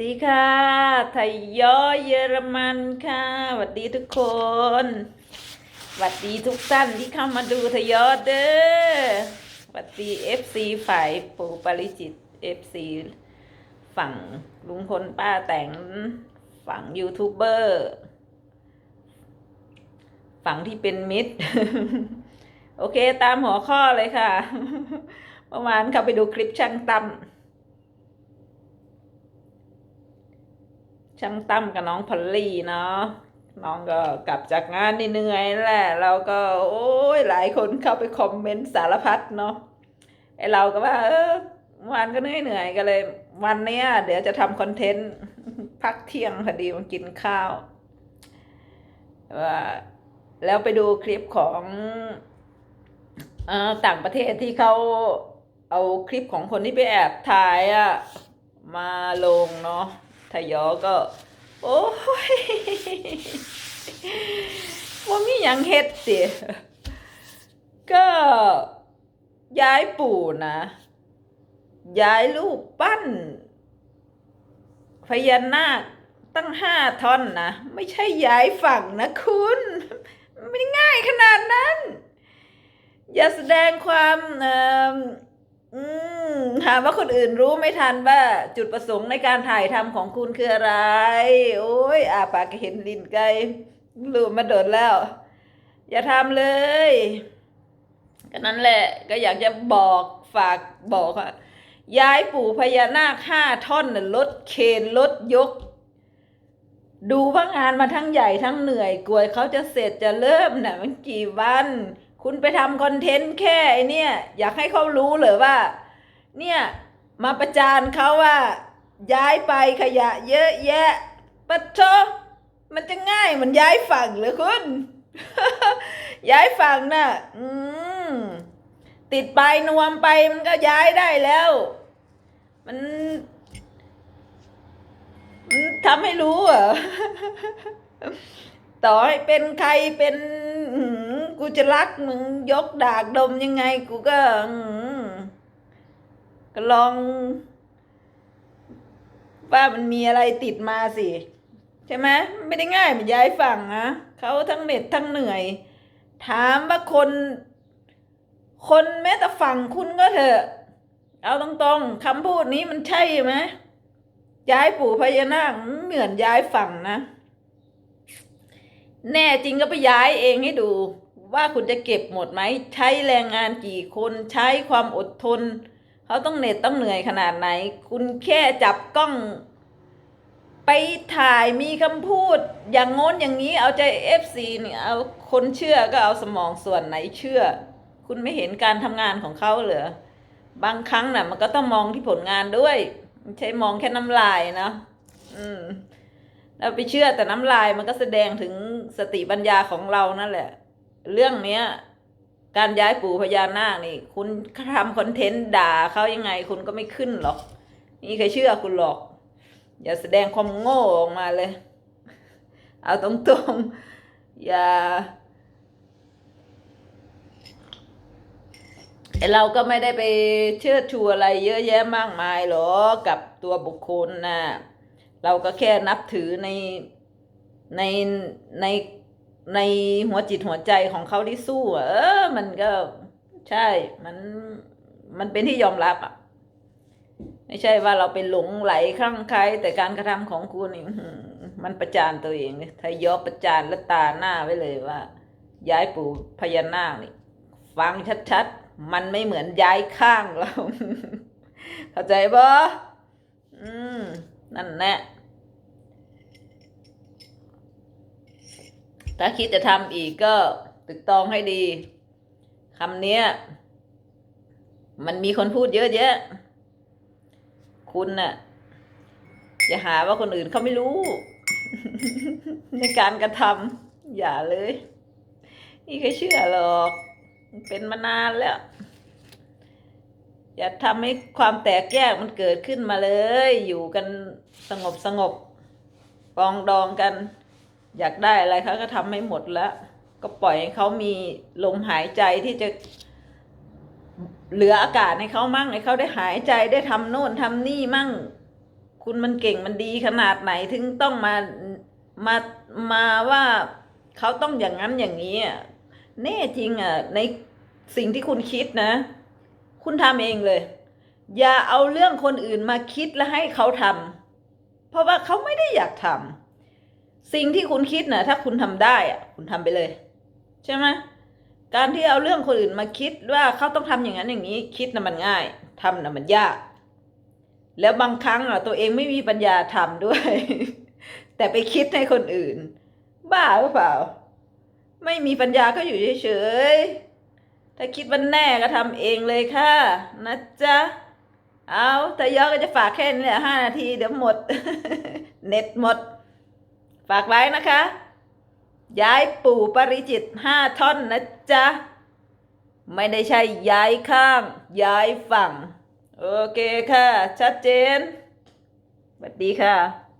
ดีค่ะไทยยอเยอรมันค่ะสวัสดีทุกคนสวัสดีทุกท่านที่เข้ามาดูไทยยอเด้อสวัสดีเอฟซีฝ่ายปูปริจิตเอฟซีฝั่งลุงพลป้าแต่งฝั่งยูทูบเบอร์ฝั่งที่เป็นมิตร โอเคตามหัวข้อเลยค่ะเมื่อวานเข้าไปดูคลิปช่างตั้ม ช่างตั้มกับน้องพอลลี่เนาะน้องก็กลับจากงานเหนื่อยแหละเราก็ โอ้ยหลายคนเข้าไปคอมเมนต์สารพัดเนาะไอเราก็ว่า เออวันก็เหนื่อยเหนื่อยๆก็เลย วันเนี้ย เดี๋ยวจะทำคอนเทนต์พักเที่ยงพอดีมากินข้าวว่าแล้วไปดูคลิปของอต่างประเทศที่เขาเอาคลิปของคนที่ไปแอบถ่ายอะมาลงเนาะ ทยอก็ โอ้ยว่ามีหยังเฮ็ดสิก็ย้ายปู่นะย้ายรูปปั้น พญานาคตั้งห้าท่อนนะ ไม่ใช่ย้ายฝั่งนะคุณ ไม่ง่ายขนาดนั้น อย่าแสดงความเอ่อ อืมถามว่าคนอื่นรู้ไม่ทันว่าจุดประสงค์ในการถ่ายทำของคุณคืออะไร โอ้ยอาปากเห็นลินไก่ลืมมาโดดแล้ว อย่าทำเลยก็นั้นแหละก็อยากจะบอกฝากบอกว่าย้ายปู่พญานาคห้าท่อนลดเคนลดยก ดูว่างานมาทั้งใหญ่ทั้งเหนื่อยกลัวเขาจะเสร็จจะเริ่มน่ะมันกี่วัน คุณไปทำคอนเทนต์แค่ไอเนี่ยอยากให้เขารู้เหรือว่า เนี่ยมาประจานเขาว่า ย้ายไปขยะเยอะแยะปะโชมันจะง่ายเหมันย้ายฝั่งเหรือคุณ ย้ายฝั่งน่ะ อืมติดไปนวมไปมันก็ย้ายได้แล้ว มันมันทำให้รู้เหรอต่อให้เป็นใครเป็นอื้อหือ กูจะรักมึงยกดากดมยังไง กูก็ก็ลอง ว่ามันมีอะไรติดมาสิ ใช่ไหมไม่ได้ง่ายเหมือนย้ายฝั่งนะเขาทั้งเหน็ดทั้งเหนื่อย ถามว่าคน คนแม้แต่ฝั่งคุณก็เถอะ เอาตรงๆคำพูดนี้มันใช่ไหมย้ายปู่พญานาคเหมือนย้ายฝั่งนะ แน่จริงก็ไปย้ายเองให้ดู ว่าคุณจะเก็บหมดไหม ใช้แรงงานกี่คนใช้ความอดทน เขาต้องเหน็ดต้องเหนื่อยขนาดไหน คุณแค่จับกล้อง ไปถ่ายมีคำพูด อย่างโน้นอย่างนี้เอาใจเอฟซีเนี่ยเอาคนเชื่อก็เอาสมองส่วนไหนเชื่อ คุณไม่เห็นการทำงานของเขาเหรอบางครั้งน่ะ มันก็ต้องมองที่ผลงานด้วยไม่ใช่มองแค่น้ำลายนะอืมเราไปเชื่อแต่น้ำลายมันก็แสดงถึงสติปัญญาของเรานั่นแหละ เรื่องเนี้ย การย้ายปู่พญานาคนี่ คุณทำคอนเทนต์ด่าเขายังไง คุณก็ไม่ขึ้นหรอกนี่ใครเชื่อคุณหรอก อย่าแสดงความโง่ออกมาเลย เอาตรงๆ อย่าเราก็ไม่ได้ไปเชื่อชูอะไรเยอะแยะมากมายหรอกกับตัวบุคคลนะเราก็แค่นับถือในในใน ในหัวจิตหัวใจของเขาที่สู้อะเออ มันก็ใช่ มันมันเป็นที่ยอมรับอะ ไม่ใช่ว่าเราเป็นหลงไหลคลั่งไคล้แต่การกระทำของคุณนี่มันประจานตัวเองเลยถ้ายอประจานและตาหน้าไว้เลยว่า ย้ายปู่พญานาคนี่ฟังชัดๆ มันไม่เหมือนย้ายข้างเรา เข้าใจปะอืม นั่นแหละ ถ้าคิดจะทำอีกก็ตึกตองให้ดีคำเนี้ยมันมีคนพูดเยอะแยะ คุณน่ะอย่าหาว่าคนอื่นเขาไม่รู้ ในการกระทำอย่าเลย นี่ใครเชื่อหรอกเป็นมานานแล้ว อย่าทำให้ความแตกแยกมันเกิดขึ้นมาเลย อยู่กันสงบสงบปองดองกัน อยากได้อะไรเขาก็ทำให้หมดแล้ว ก็ปล่อยให้เขามีลมหายใจที่จะเหลืออากาศให้เขามั่งให้เขาได้หายใจได้ทำโน่นทำนี่มั่ง คุณมันเก่งมันดีขนาดไหนถึงต้องมามามาว่าเขาต้องอย่างนั้นอย่างนี้อะแน่จริงอะในสิ่งที่คุณคิดนะ คุณทำเองเลย อย่าเอาเรื่องคนอื่นมาคิดและให้เขาทำเพราะว่าเขาไม่ได้อยากทำ สิ่งที่คุณคิดนะถ้าคุณทำได้อะคุณทำไปเลย ใช่ไหมการที่เอาเรื่องคนอื่นมาคิดว่าเขาต้องทำอย่างนั้นอย่างนี้ คิดนะมันง่ายทำนะมันยาก แล้วบางครั้งอะตัวเองไม่มีปัญญาทำด้วย แต่ไปคิดให้คนอื่น บ้าหรือเปล่า ไม่มีปัญญาก็อยู่เฉยๆถ้าคิดว่าแน่ก็ทำเองเลยค่ะนะจ๊ะเอาแต่ยอก็จะฝากแค่นี้แหละห้านาทีเดี๋ยวหมด เน็ตหมด ฝากไว้นะคะ ย้ายปู่ปริจิตห้าท่อนนะจ๊ะ ไม่ได้ใช่ย้ายข้าง ย้ายฝั่ง โอเคค่ะ ชัดเจนสวัสดีค่ะ